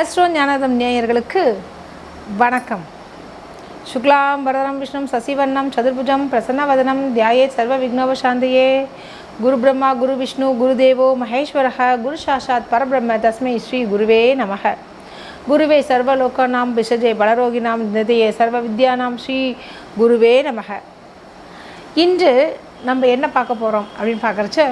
Astro ஞானதம் நேயர்களுக்கு வணக்கம். சுக்லாம் வரதரம் விஷ்ணு சசிவர்ணம் சதுர்புஜம் பிரசன்னவதனம் தியாயே சர்வ விக்னவசாந்தியே குரு பிரம்மா குரு விஷ்ணு குருதேவோ மகேஸ்வரக குரு சாஷாத் பரபிரம்ம தஸ்மை ஸ்ரீ குருவே நமக. குருவே சர்வலோகானாம் விஷஜே பலரோகினாம் நிதையே சர்வ வித்யானாம் ஸ்ரீ குருவே நமக. இன்று நம்ம என்ன பார்க்க போகிறோம் அப்படின்னு பார்க்குறச்ச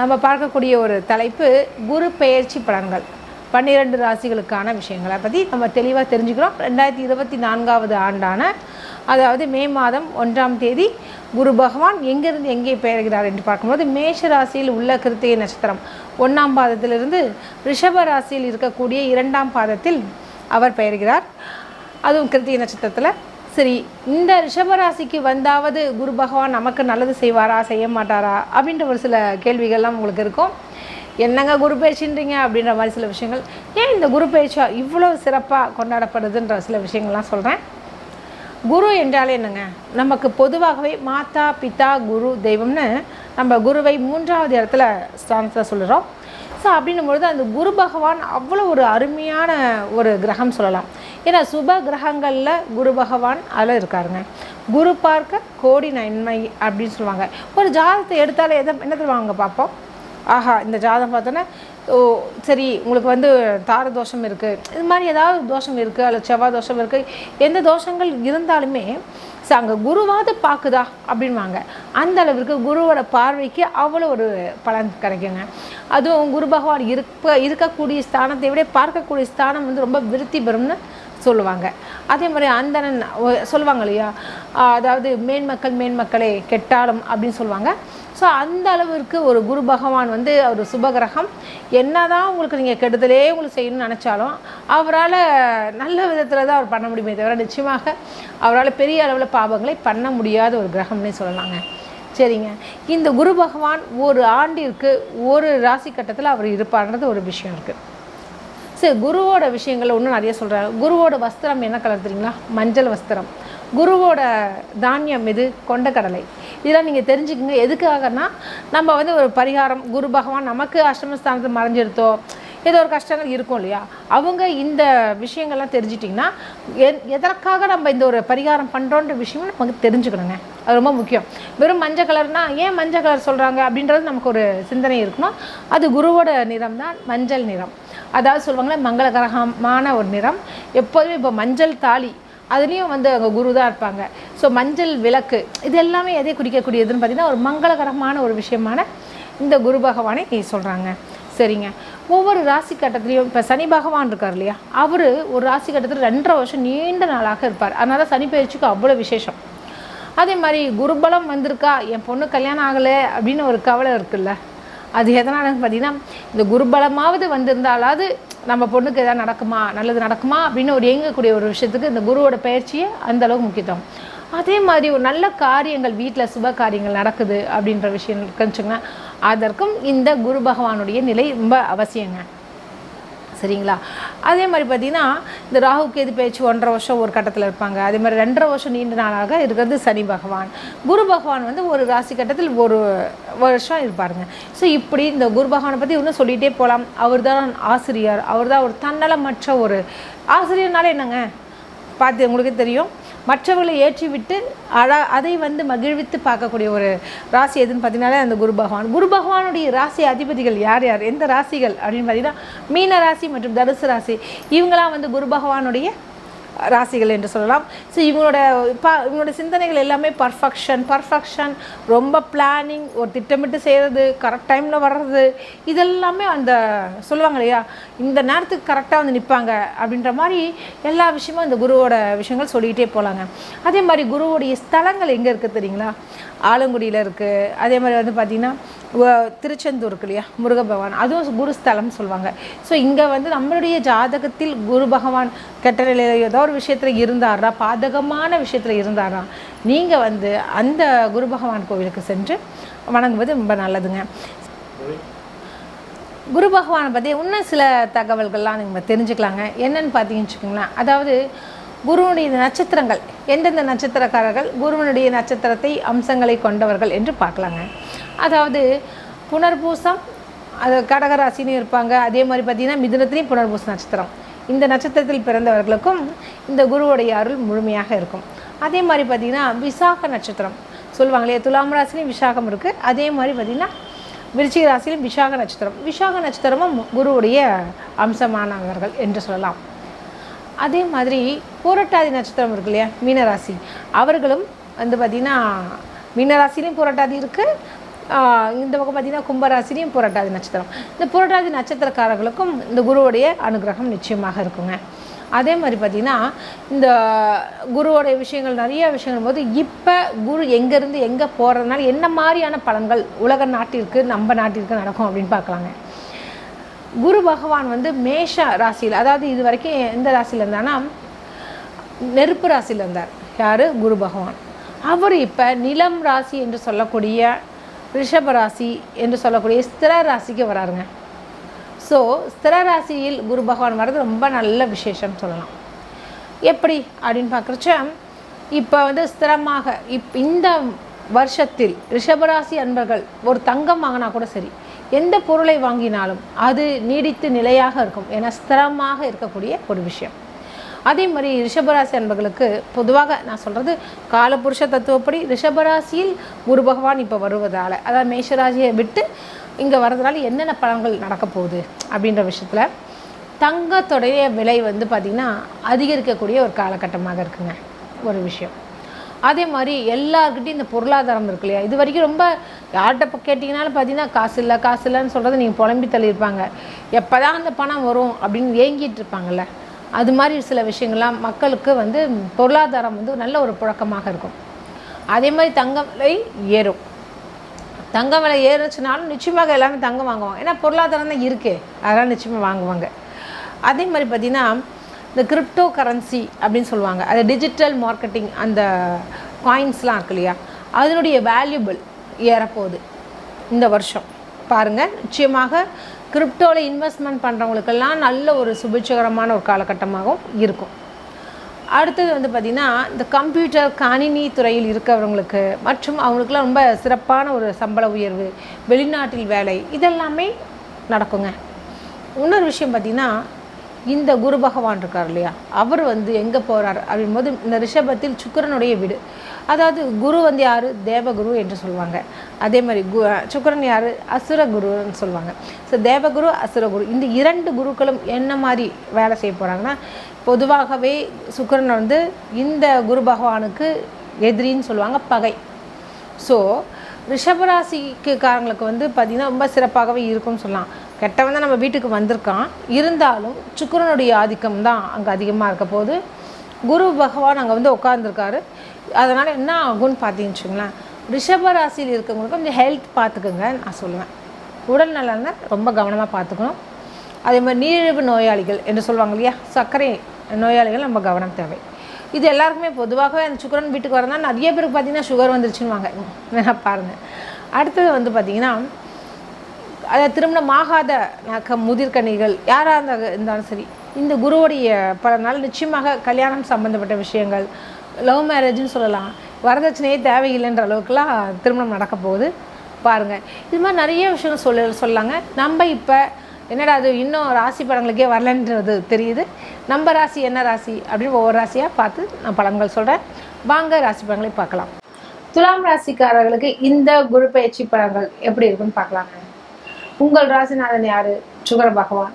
நம்ம பார்க்கக்கூடிய ஒரு தலைப்பு குரு பெயர்ச்சி பலன்கள். பன்னிரெண்டு ராசிகளுக்கான விஷயங்களை. பற்றி நம்ம தெளிவாக தெரிஞ்சுக்கிறோம். ரெண்டாயிரத்தி இருபத்தி நான்காவது ஆண்டான அதாவது மே மாதம் ஒன்றாம் தேதி குரு பகவான் எங்கேருந்து எங்கே பெயர்கிறார் என்று பார்க்கும்போது மேஷ ராசியில் உள்ள கிருத்திகை நட்சத்திரம் ஒன்றாம் பாதத்திலிருந்து ரிஷப ராசியில் இருக்கக்கூடிய இரண்டாம் பாதத்தில் அவர் பெயர்கிறார். அதுவும் கிருத்திகை நட்சத்திரத்தில். சரி இந்த ரிஷபராசிக்கு வந்தாவது குரு பகவான் நமக்கு நல்லது செய்வாரா செய்ய மாட்டாரா அப்படின்ற ஒரு சில கேள்விகள்லாம் உங்களுக்கு இருக்கும். என்னங்க குரு பேச்சுன்றீங்க அப்படின்ற மாதிரி சில விஷயங்கள். ஏன் இந்த குரு பேச்சா இவ்வளோ சிறப்பாக கொண்டாடப்படுதுன்ற சில விஷயங்கள்லாம் சொல்கிறேன் குரு என்றாலே என்னங்க? நமக்கு பொதுவாகவே மாதா பிதா குரு தெய்வம்னு நம்ம குருவை மூன்றாவது இடத்துல ஸ்தானத்தில் சொல்லுறோம். ஸோ அப்படின்னும் பொழுது அந்த குரு பகவான் அவ்வளோ ஒரு அருமையான ஒரு கிரகம் சொல்லலாம். ஏன்னா சுப கிரகங்களில் குரு பகவான் அதில் இருக்காருங்க. குரு பார்க்க கோடி நன்மை அப்படின்னு சொல்லுவாங்க. ஒரு ஜாதகத்தை எடுத்தாலே எதை என்ன தருவாங்க பார்ப்போம்? ஆஹா இந்த ஜாதகம் பார்த்தோன்னா ஓ சரி உங்களுக்கு வந்து தார தோஷம் இருக்குது இது மாதிரி ஏதாவது தோஷம் இருக்குது அல்லது செவ்வாய் தோஷம் இருக்குது எந்த தோஷங்கள் இருந்தாலுமே அங்கே குருவாவது பார்க்குதா அப்படின்வாங்க. அந்த அளவிற்கு குருவோட பார்வைக்கு அவ்வளோ ஒரு பலன் கிடைக்குங்க. அதுவும் குரு பகவான் இருப்ப இருக்கக்கூடிய ஸ்தானத்தை விட பார்க்கக்கூடிய ஸ்தானம் வந்து ரொம்ப விருத்தி பெறும்னு சொல்லுவாங்க. அதே மாதிரி அந்தணன் சொல்லுவாங்க இல்லையா? அதாவது மேன்மக்கள் மேன்மக்களே கெட்டாலும் அப்படின்னு சொல்லுவாங்க. ஸோ அந்த அளவிற்கு ஒரு குரு பகவான் வந்து ஒரு சுபகிரகம். என்னதான் உங்களுக்கு நீங்கள் கெடுதலே உங்களுக்கு செய்யணும்னு நினச்சாலும் அவரால் நல்ல விதத்தில் தான் அவர் பண்ண முடியுமே தவிர நிச்சயமாக அவரால் பெரிய அளவில் பாவங்களை பண்ண முடியாத ஒரு கிரகம்னே சொல்லலாங்க. சரிங்க. இந்த குரு பகவான் ஒரு ஆண்டிற்கு ஒரு ராசி கட்டத்தில் அவர் இருப்பார்ன்றது ஒரு விஷயம் இருக்குது சரி குருவோட விஷயங்கள் இன்னும் நிறைய சொல்கிறாங்க குருவோட வஸ்திரம் என்ன கலர் தெரியுங்களா? மஞ்சள் வஸ்திரம். குருவோட தானியம் எது? கொண்டக்கடலை. இதெல்லாம் நீங்கள் தெரிஞ்சுக்கோங்க. எதுக்காகனா நம்ம வந்து ஒரு பரிகாரம் குரு பகவான் நமக்கு அஷ்டமஸ்தானத்தை மறைஞ்சிருத்தோ ஏதோ ஒரு கஷ்டங்கள் இருக்கும் இல்லையா? அவங்க இந்த விஷயங்கள்லாம் தெரிஞ்சிட்டிங்கன்னா எ- எதற்காக நம்ம இந்த ஒரு பரிகாரம் பண்ணுறோன்ற விஷயமும் நமக்கு தெரிஞ்சுக்கணுங்க. அது ரொம்ப முக்கியம். வெறும் மஞ்சள் கலர்னா ஏன் மஞ்சள் கலர் சொல்கிறாங்க அப்படின்றது நமக்கு ஒரு சிந்தனை இருக்கணும். அது குருவோட நிறம் தான் மஞ்சள் நிறம். அதாவது சொல்லுவாங்களே மங்களகரகமான ஒரு நிறம். எப்போதுமே இப்போ மஞ்சள் தாலி அதுலேயும் வந்து அங்கே குரு தான் இருப்பாங்க. ஸோ மஞ்சள் விளக்கு இது எல்லாமே எதை குறிக்கக்கூடியதுன்னு பார்த்திங்கன்னா ஒரு மங்களகரமான ஒரு விஷயமான இந்த குரு பகவானை சொல்கிறாங்க சரிங்க. ஒவ்வொரு ராசி கட்டத்துலேயும் இப்போ சனி பகவான் இருக்கார் இல்லையா? அவர் ஒரு ராசி கட்டத்தில் ரெண்டரை வருஷம் நீண்ட நாளாக இருப்பார். அதனால சனி பயிற்சிக்கு அவ்வளோ விசேஷம். அதே மாதிரி குருபலம் வந்திருக்கா என் பொண்ணு கல்யாணம் ஆகலை அப்படின்னு ஒரு கவலை இருக்குல்ல? அது எதனாலன்னு பார்த்தீங்கன்னா இந்த குருபலமாவது வந்திருந்தாலாவது நம்ம பொண்ணுக்கு எதாவது நடக்குமா நல்லது நடக்குமா அப்படின்னு ஒரு இயங்கக்கூடிய ஒரு விஷயத்துக்கு இந்த குருவோட பயிற்சியே அந்த அளவுக்கு முக்கியத்துவம். அதே மாதிரி ஒரு நல்ல காரியங்கள் வீட்டில் சுப காரியங்கள் நடக்குது அப்படின்ற விஷயம் இருக்குன்னு வச்சுக்கோங்க அதற்கும் இந்த குரு பகவானுடைய நிலை ரொம்ப அவசியங்க. சரிங்களா? அதே மாதிரி பார்த்தீங்கன்னா இந்த ராகுக்கு எது பேச்சு ஒன்றரை வருஷம் ஒரு கட்டத்தில் இருப்பாங்க. அதே மாதிரி ரெண்டரை வருஷம் நீண்ட நாளாக இருக்கிறது சனி பகவான். குரு பகவான் வந்து ஒரு ராசி கட்டத்தில் ஒரு வருஷம் இருப்பாருங்க. ஸோ இப்படி இந்த குரு பகவானை பற்றி இன்னும் சொல்லிகிட்டே போகலாம் அவர் தான் ஆசிரியர். அவர் தான் ஒரு தன்னலமற்ற ஒரு ஆசிரியர்னால என்னங்க? பார்த்து உங்களுக்கே தெரியும். மற்றவர்களை ஏற்றிவிட்டு அழ அதை வந்து மகிழ்வித்து பார்க்கக்கூடிய ஒரு ராசி எதுன்னு பார்த்தீங்கன்னாலே அந்த குரு பகவான். குரு பகவானுடைய ராசி அதிபதிகள் யார் யார்? எந்த ராசிகள்? அப்படின்னு பார்த்தீங்கன்னா மீன ராசி மற்றும் தனுசு ராசி. இவங்களாம் வந்து குரு பகவானுடைய ராசிகள் என்று சொல்லலாம். ஸோ இவங்களோட ப இவங்களோட சிந்தனைகள் எல்லாமே பர்ஃபெக்ஷன் பர்ஃபெக்ஷன் ரொம்ப பிளானிங் ஒரு திட்டமிட்டு செய்கிறது கரெக்ட் டைமில் வர்றது. இதெல்லாமே அந்த சொல்லுவாங்க இல்லையா? இந்த நேரத்துக்கு கரெக்டாக வந்து நிற்பாங்க அப்படின்ற மாதிரி எல்லா விஷயமும் இந்த குருவோட விஷயங்கள் சொல்லிக்கிட்டே போகலாங்க அதே மாதிரி குருவோடைய ஸ்தலங்கள் எங்கே இருக்குது தெரியுங்களா? ஆலங்குடியில் இருக்குது அதே மாதிரி வந்து பார்த்திங்கன்னா திருச்செந்தூர் இருக்கு இல்லையா முருக பகவான் அதுவும் குரு ஸ்தலம்னு சொல்லுவாங்க. ஸோ இங்கே வந்து நம்மளுடைய ஜாதகத்தில் குரு பகவான் கெட்ட நிலையில் ஏதோ ஒரு விஷயத்தில் இருந்தாரா? பாதகமான விஷயத்தில் இருந்தாரா? நீங்கள் வந்து அந்த குரு பகவான் கோவிலுக்கு சென்று வணங்குவது ரொம்ப நல்லதுங்க. குரு பகவானை பற்றி இன்னும் சில தகவல்கள்லாம் நம்ம தெரிஞ்சுக்கலாங்க. என்னென்னு பார்த்தீங்கன்னு வச்சுக்கோங்களேன். அதாவது குருவனுடைய நட்சத்திரங்கள் எந்தெந்த நட்சத்திரக்காரர்கள் குருவனுடைய நட்சத்திரத்தை அம்சங்களை கொண்டவர்கள் என்று பார்க்கலாங்க. அதாவது புனர்பூசம் அது கடகராசின்னு இருப்பாங்க. அதே மாதிரி பார்த்தீங்கன்னா மிதுனத்துலேயும் புனர்பூச நட்சத்திரம். இந்த நட்சத்திரத்தில் பிறந்தவர்களுக்கும் இந்த குருவுடைய அருள் முழுமையாக இருக்கும். அதே மாதிரி பார்த்திங்கன்னா விசாக நட்சத்திரம். சொல்லுவாங்க இல்லையா? துலாம் ராசிலையும் விசாகம் இருக்குது அதே மாதிரி பார்த்திங்கன்னா விருச்சிக ராசியிலும் விசாக நட்சத்திரம். விசாக நட்சத்திரமும் குருவுடைய அம்சமானவர்கள் என்று சொல்லலாம். அதே மாதிரி பூரட்டாதி நட்சத்திரம் இருக்கு இல்லையா? மீனராசி. அவர்களும் வந்து பார்த்திங்கன்னா மீனராசிலையும் புரட்டாதி இருக்குது இந்த பக்கம் பார்த்திங்கன்னா கும்பராசிரியும் புரட்டாதி நட்சத்திரம். இந்த புரட்டாதி நட்சத்திரக்காரர்களுக்கும் இந்த குருவுடைய அனுகிரகம் நிச்சயமாக இருக்குங்க. அதே மாதிரி பார்த்திங்கன்னா இந்த குருவோடைய விஷயங்கள் நிறைய விஷயங்கள் போது இப்போ குரு எங்கேருந்து எங்கே போகிறதுனால என்ன மாதிரியான பலன்கள் உலக நாட்டிற்கு நம்ம நாட்டிற்கு நடக்கும் அப்படின்னு பார்க்கலாங்க. குரு பகவான் வந்து மேஷ ராசியில் அதாவது இது வரைக்கும் எந்த ராசியில் இருந்தானா நெருப்பு ராசியில் இருந்தார். யார்? குரு பகவான். அவர் இப்போ நிலம் ராசி என்று சொல்லக்கூடிய ரிஷப ராசி என்று சொல்லக்கூடிய ஸ்திர ராசிக்கு வராருங்க. ஸோ ஸ்திர ராசியில் குரு பகவான் வர்றது ரொம்ப நல்ல விசேஷம் சொல்லலாம். எப்படி? அப்படின்னு பார்க்குறச்ச இப்போ வந்து ஸ்திரமாக இப் இந்த வருஷத்தில் ரிஷபராசி அன்பர்கள் ஒரு தங்கம் வாங்கினா கூட சரி எந்த பொருளை வாங்கினாலும் அது நீடித்து நிலையாக இருக்கும். ஏன்னா ஸ்திரமாக இருக்கக்கூடிய ஒரு விஷயம். அதே மாதிரி ரிஷபராசி அன்பர்களுக்கு பொதுவாக நான் சொல்கிறது காலபுருஷ தத்துவப்படி ரிஷபராசியில் குரு பகவான் இப்போ வருவதால் அதாவது மேஷராசியை விட்டு இங்கே வர்றதுனால என்னென்ன பலன்கள் நடக்க போகுது அப்படின்ற விஷயத்தில் தங்கத்துடைய விலை வந்து பார்த்திங்கன்னா அதிகரிக்கக்கூடிய ஒரு காலகட்டமாக இருக்குங்க ஒரு விஷயம். அதே மாதிரி எல்லாருக்கிட்டையும் இந்த பொருளாதாரம் இருக்கு இல்லையா? இது வரைக்கும் ரொம்ப யார்கிட்ட இப்போ கேட்டிங்கனாலும் பார்த்தீங்கன்னா காசு இல்லை காசு இல்லைன்னு சொல்கிறது நீங்கள் புலம்பி தள்ளியிருப்பாங்க. எப்போ தான் அந்த பணம் வரும் அப்படின்னு ஏங்கிட்டு இருப்பாங்கல்ல? அது மாதிரி சில விஷயங்கள்லாம் மக்களுக்கு வந்து பொருளாதாரம் வந்து நல்ல ஒரு புழக்கமாக இருக்கும். அதே மாதிரி தங்க விலை ஏறும். தங்க விலை ஏறுச்சுனாலும் நிச்சயமாக எல்லாமே தங்கம் வாங்குவாங்க. ஏன்னா பொருளாதாரம் தான் இருக்கே. அதெல்லாம் நிச்சயமாக வாங்குவாங்க. அதே மாதிரி பார்த்திங்கன்னா இந்த கிரிப்டோ கரன்சி அப்படின்னு சொல்லுவாங்க. அது டிஜிட்டல் மார்க்கெட்டிங் அந்த காயின்ஸ்லாம் இருக்கு இல்லையா? அதனுடைய வேல்யூபிள் ஏறப்போகுது இந்த வருஷம். பாருங்கள் நிச்சயமாக கிரிப்டோவில் இன்வெஸ்ட்மெண்ட் பண்ணுறவங்களுக்கெல்லாம் நல்ல ஒரு சுபிட்சகரமான ஒரு காலகட்டமாகவும் இருக்கும். அடுத்தது வந்து பார்த்திங்கன்னா இந்த கம்ப்யூட்டர் கணினி துறையில் இருக்கிறவங்களுக்கு மற்றும் அவங்களுக்குலாம் ரொம்ப சிறப்பான ஒரு சம்பள உயர்வு வெளிநாட்டில் வேலை இதெல்லாமே நடக்குங்க. இன்னொரு விஷயம் பார்த்திங்கன்னா இந்த குரு பகவான் இருக்கார் இல்லையா? அவர் வந்து எங்கே போகிறார் அப்படின்போது இந்த ரிஷபத்தில் சுக்கரனுடைய வீடு. அதாவது குரு வந்து யார்? தேவகுரு என்று சொல்லுவாங்க அதே மாதிரி கு சுக்கரன் யார்? அசுரகுருன்னு சொல்லுவாங்க ஸோ தேவகுரு அசுரகுரு இந்த இரண்டு குருக்களும் என்ன மாதிரி வேலை செய்ய போகிறாங்கன்னா பொதுவாகவே சுக்கரன் வந்து இந்த குரு பகவானுக்கு எதிரின்னு சொல்லுவாங்க பகை. ஸோ ரிஷபராசிக்கு காரங்களுக்கு வந்து பார்த்திங்கன்னா ரொம்ப சிறப்பாகவே இருக்கும்னு சொல்லலாம். கெட்டவன் தான் நம்ம வீட்டுக்கு வந்திருக்கான். இருந்தாலும் சுக்கரனுடைய ஆதிக்கம் தான் அங்கே அதிகமாக இருக்க போது குரு பகவான் அங்கே வந்து உட்காந்துருக்காரு அதனால் என்ன ஆகும்னு பார்த்தீங்கன்னு வச்சுங்களேன் ரிஷப ராசியில் இருக்கவங்களுக்கு கொஞ்சம் ஹெல்த் பார்த்துக்குங்க நான் சொல்லுவேன். உடல் நலனை ரொம்ப கவனமாக பார்த்துக்கணும். அதே மாதிரி நீரிழிவு நோயாளிகள் என்று சொல்லுவாங்க இல்லையா? சர்க்கரை நோயாளிகள் நம்ம கவனம் தேவை. இது எல்லாருக்குமே பொதுவாகவே அந்த சுக்கரன் வீட்டுக்கு வரதான் நிறைய பேருக்கு பார்த்தீங்கன்னா சுகர் வந்துருச்சுன்னு வாங்க வேணா பாருங்கள் அடுத்தது வந்து பார்த்திங்கன்னா அதை திருமணம் ஆகாத முதிர்கனிகள் யாராக இருந்தா இருந்தாலும் சரி இந்த குருவுடைய பல நாள் நிச்சயமாக கல்யாணம் சம்மந்தப்பட்ட விஷயங்கள் லவ் மேரேஜ்னு சொல்லலாம். வரதட்சணையே தேவையில்லைன்ற அளவுக்குலாம் திருமணம் நடக்க போகுது. பாருங்கள் இது மாதிரி நிறைய விஷயங்கள் சொல்ல சொல்லாங்க. நம்ம இப்போ என்னடா அது இன்னும் ராசி படங்களுக்கே வரலன்றது தெரியுது. நம்ம ராசி என்ன ராசி அப்படின்னு ஒவ்வொரு ராசியாக பார்த்து நான் பலன்கள் சொல்கிறேன் வாங்க ராசி படங்களை பார்க்கலாம். துலாம் ராசிக்காரர்களுக்கு இந்த குரு பயிற்சி படங்கள் எப்படி இருக்குன்னு பார்க்கலாங்க. உங்கள் ராசிநாதன் யாரு? சுகர பகவான்.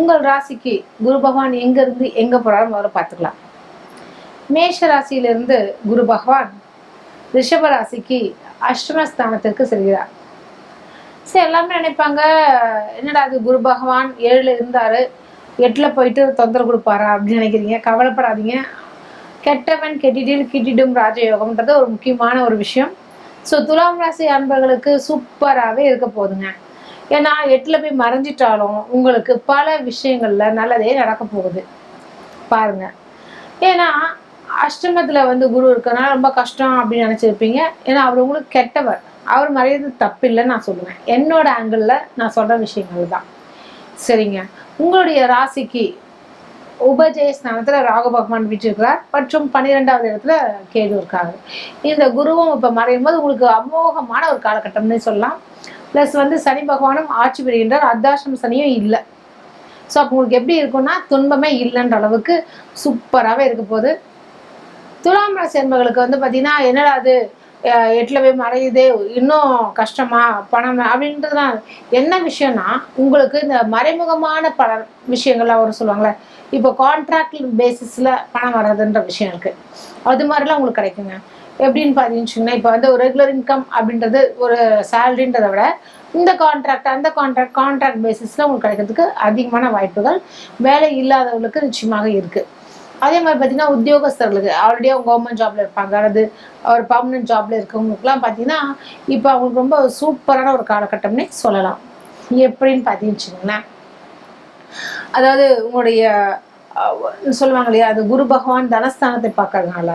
உங்கள் ராசிக்கு குரு பகவான் எங்கேருந்து எங்கே போகிறாரு முதல்ல பார்த்துக்கலாம். மேஷ ராசியிலிருந்து குரு பகவான் ரிஷப ராசிக்கு அஷ்டமஸ்தானத்திற்கு செல்கிறார். சரி எல்லாமே நினைப்பாங்க என்னடா அது குரு பகவான் ஏழில் இருந்தார் எட்டில் போயிட்டு தொந்தரவு கொடுப்பாரா அப்படின்னு நினைக்கிறீங்க. கவலைப்படாதீங்க. கெட்டவன் கெட்டிடில் கிட்டிடும் ராஜயோகம்ன்றது ஒரு முக்கியமான ஒரு விஷயம். ஸோ துலாம் ராசி அன்பர்களுக்கு சூப்பராகவே இருக்க போகுதுங்க. ஏன்னா எட்டில் போய் மறைஞ்சிட்டாலும் உங்களுக்கு பல விஷயங்களில் நல்லதே நடக்க போகுது. பாருங்க. ஏன்னா அஷ்டமத்தில் வந்து குரு இருக்கனால ரொம்ப கஷ்டம் அப்படின்னு நினச்சிருப்பீங்க. ஏன்னா அவர் உங்களுக்கு கெட்டவர். அவர் மறையது தப்பில்லைன்னு நான் சொல்லுவேன். என்னோட ஆங்கிளில் நான் சொல்கிற விஷயங்கள் தான். சரிங்க. உங்களுடைய ராசிக்கு உபஜய ஸ்தானத்தில் ராகு பகவான் வீற்றிருக்கிறார் மற்றும் பன்னிரெண்டாவது இடத்துல கேது இருக்காங்க இந்த குருவும் இப்போ மறையும் போது உங்களுக்கு அமோகமான ஒரு காலகட்டம்னு சொல்லலாம். ப்ளஸ் வந்து சனி பகவானும் ஆட்சி பெறுகின்றார். அர்த்தாசிரம சனியும் இல்லை. ஸோ அப்போ உங்களுக்கு எப்படி இருக்கும்னா துன்பமே இல்லைன்ற அளவுக்கு சூப்பராகவே இருக்க போகுது. துலாம் ராசி என்பவர்களுக்கு வந்து பார்த்தீங்கன்னா என்னடா அது அஹ் எட்டுல போய் மறையுதே இன்னும் கஷ்டமா பணம் அப்படின்றதுலாம் என்ன விஷயம்னா உங்களுக்கு இந்த மறைமுகமான பல விஷயங்கள்லாம் வரும் சொல்லுவாங்களே. இப்போ கான்ட்ராக்ட் பேசிஸில் பணம் வர்றதுன்ற விஷயம் இருக்குது அது மாதிரிலாம் உங்களுக்கு கிடைக்குங்க. எப்படின்னு பார்த்தீங்கன்னா இப்போ வந்து ஒரு ரெகுலர் இன்கம் அப்படின்றது ஒரு சேலரின்றதை விட இந்த கான்ட்ராக்ட் அந்த கான்ட்ராக்ட் கான்ட்ராக்ட் பேசிஸில் உங்களுக்கு கிடைக்கிறதுக்கு அதிகமான வாய்ப்புகள் வேலை இல்லாதவங்களுக்கு நிச்சயமாக இருக்குது அதே மாதிரி பார்த்தீங்கன்னா உத்தியோகஸ்தர்களுக்கு ஆல்ரெடி அவங்க கவர்மெண்ட் ஜாப்ல இருப்பாங்க அல்லது ஒரு பர்மனன்ட் ஜாப்ல இருக்கவங்களுக்குலாம் பார்த்தீங்கன்னா இப்போ அவங்களுக்கு ரொம்ப சூப்பரான ஒரு காலகட்டம்னே சொல்லலாம். எப்படின்னு பார்த்தீங்கன்னு வச்சுக்கோங்களேன். அதாவது உங்களுடைய சொல்லுவாங்க இல்லையா அது குரு பகவான் தனஸ்தானத்தை பார்க்கறதுனால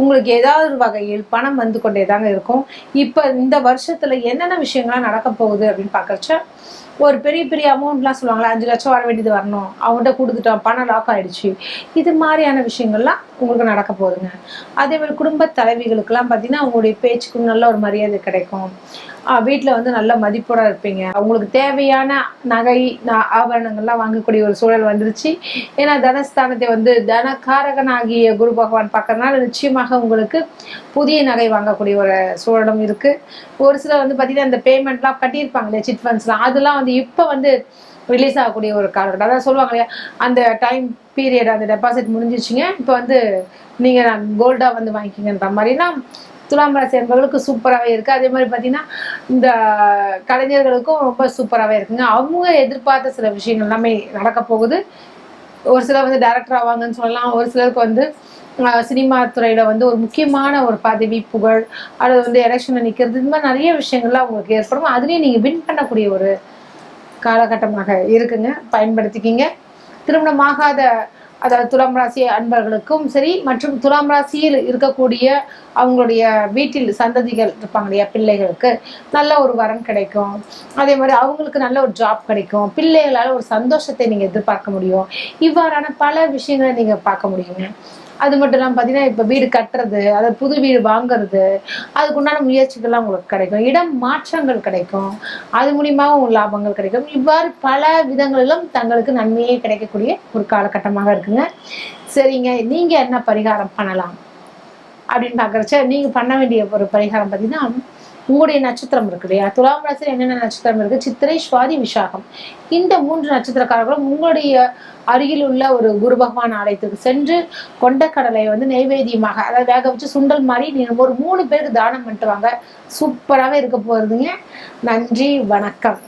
உங்களுக்கு ஏதாவது ஒரு வகையில் பணம் வந்து கொண்டே தாங்க இருக்கும். இப்போ இந்த வருஷத்தில் என்னென்ன விஷயங்கள்லாம் நடக்க போகுது அப்படின்னு பார்க்கறச்ச ஒரு பெரிய பெரிய அமௌண்ட்லாம் சொல்லுவாங்களா அஞ்சு லட்சம் வர வேண்டியது வரணும் அவங்கள்ட்ட கொடுத்துட்டோம் பணம் லாக் ஆகிடுச்சு இது மாதிரியான விஷயங்கள்லாம் உங்களுக்கு நடக்க போகுதுங்க. அதே மாதிரி குடும்ப தலைவிகளுக்கெல்லாம் பார்த்தீங்கன்னா அவங்களுடைய பேச்சுக்கு நல்ல ஒரு மரியாதை கிடைக்கும். வீட்டில் வந்து நல்ல மதிப்போட இருப்பீங்க. அவங்களுக்கு தேவையான நகை ஆபரணங்கள்லாம் வாங்கக்கூடிய ஒரு சூழல் வந்துருச்சு. ஏன்னா தனஸ்தானத்தை வந்து தனகாரகனாகிய குரு பகவான் பார்க்கறதுனால நிச்சயமாக உங்களுக்கு புதிய நகை வாங்கக்கூடிய ஒரு சூழலும் இருக்குது ஒரு சிலர் வந்து பார்த்தீங்கன்னா இந்த பேமெண்ட்லாம் கட்டியிருப்பாங்களே சிட் ஃபண்ட்ஸ்லாம் அதெல்லாம் வந்து இப்போ வந்து ரிலீஸ் ஆகக்கூடிய ஒரு காலகட்டம். அதான் சொல்லுவாங்க இல்லையா அந்த டைம் பீரியட் அந்த டெபாசிட் முடிஞ்சிச்சுங்க இப்போ வந்து நீங்கள் நான் கோல்டாக வந்து வாங்கிக்கிங்கன்ற மாதிரிலாம் துலாம் ராசி என்பவர்களுக்கு சூப்பராகவே இருக்குது அதே மாதிரி பார்த்தீங்கன்னா இந்த கலைஞர்களுக்கும் ரொம்ப சூப்பராகவே இருக்குங்க. அவங்க எதிர்பார்த்த சில விஷயங்கள் எல்லாமே நடக்க போகுது. ஒரு சிலர் வந்து டேரக்டர் ஆவாங்கன்னு சொல்லலாம். ஒரு சிலருக்கு வந்து சினிமா துறையில் வந்து ஒரு முக்கியமான ஒரு பதவி புகழ் அல்லது வந்து எலெக்ஷனில் நிற்கிறது இந்த மாதிரி நிறைய விஷயங்கள்லாம் உங்களுக்கு ஏற்படும். அதுலேயும் நீங்கள் வின் பண்ணக்கூடிய ஒரு காலகட்டமாக இருக்குங்க. பயன்படுத்திக்கிங்க. திருமணமாகாத அதாவது துலாம் ராசி அன்பர்களுக்கும் சரி மற்றும் துலாம் ராசியில் இருக்கக்கூடிய அவங்களுடைய வீட்டில் சந்ததிகள் இருப்பாங்க இல்லையா பிள்ளைகளுக்கு நல்ல ஒரு வரன் கிடைக்கும். அதே மாதிரி அவங்களுக்கு நல்ல ஒரு ஜாப் கிடைக்கும். பிள்ளைகளால் ஒரு சந்தோஷத்தை நீங்கள் எதிர்பார்க்க முடியும். இவ்வாறான பல விஷயங்களை நீங்கள் பார்க்க முடியுங்க அது மட்டும் இல்லாமல் பார்த்தீங்கன்னா இப்போ வீடு கட்டுறது அதை புது வீடு வாங்குறது அதுக்குண்டான முயற்சிகள்லாம் உங்களுக்கு கிடைக்கும். இடம் மாற்றங்கள் கிடைக்கும். அது மூலியமாக உங்களுக்கு லாபங்கள் கிடைக்கும். இவ்வாறு பல விதங்களிலும் தங்களுக்கு நன்மையே கிடைக்கக்கூடிய ஒரு காலகட்டமாக இருக்குங்க. சரிங்க. நீங்கள் என்ன பரிகாரம் பண்ணலாம்? அப்படின்னு பார்க்குறச்ச நீங்கள் பண்ண வேண்டிய ஒரு பரிகாரம் பார்த்தீங்கன்னா உங்களுடைய நட்சத்திரம் இருக்கு இல்லையா? துலாம் ராசியில் என்னென்ன நட்சத்திரம் இருக்கு சித்திரை சுவாதி விசாகம். இந்த மூன்று நட்சத்திரக்காரர்களும் உங்களுடைய அருகில் உள்ள ஒரு குரு பகவான் ஆலயத்துக்கு சென்று கொண்டக்கடலை வந்து நைவேத்தியமாக அதாவது வேக வச்சு சுண்டல் மாதிரி நீங்க ஒரு மூணு பேருக்கு தானம் பண்ணிட்டு வாங்க. சூப்பராகவே இருக்க போகிறதுங்க நன்றி வணக்கம்.